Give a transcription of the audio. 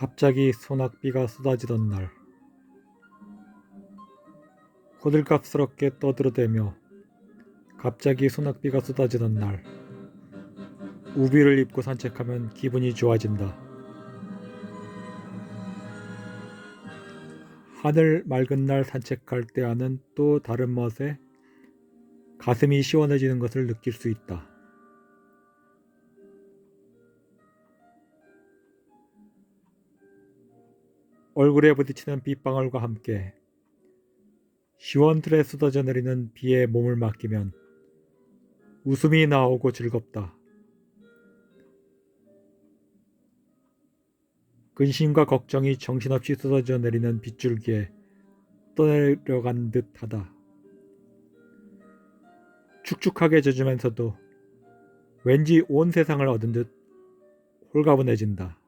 갑자기 소낙비가 쏟아지던 날 호들갑스럽게 떠들어대며 갑자기 소낙비가 쏟아지던 날 우비를 입고 산책하면 기분이 좋아진다. 하늘 맑은 날 산책할 때와는 또 다른 멋에 가슴이 시원해지는 것을 느낄 수 있다. 얼굴에 부딪히는 빗방울과 함께 시원틀에 쏟아져 내리는 비에 몸을 맡기면 웃음이 나오고 즐겁다. 근심과 걱정이 정신없이 쏟아져 내리는 빗줄기에 떠내려간 듯하다. 축축하게 젖으면서도 왠지 온 세상을 얻은 듯 홀가분해진다.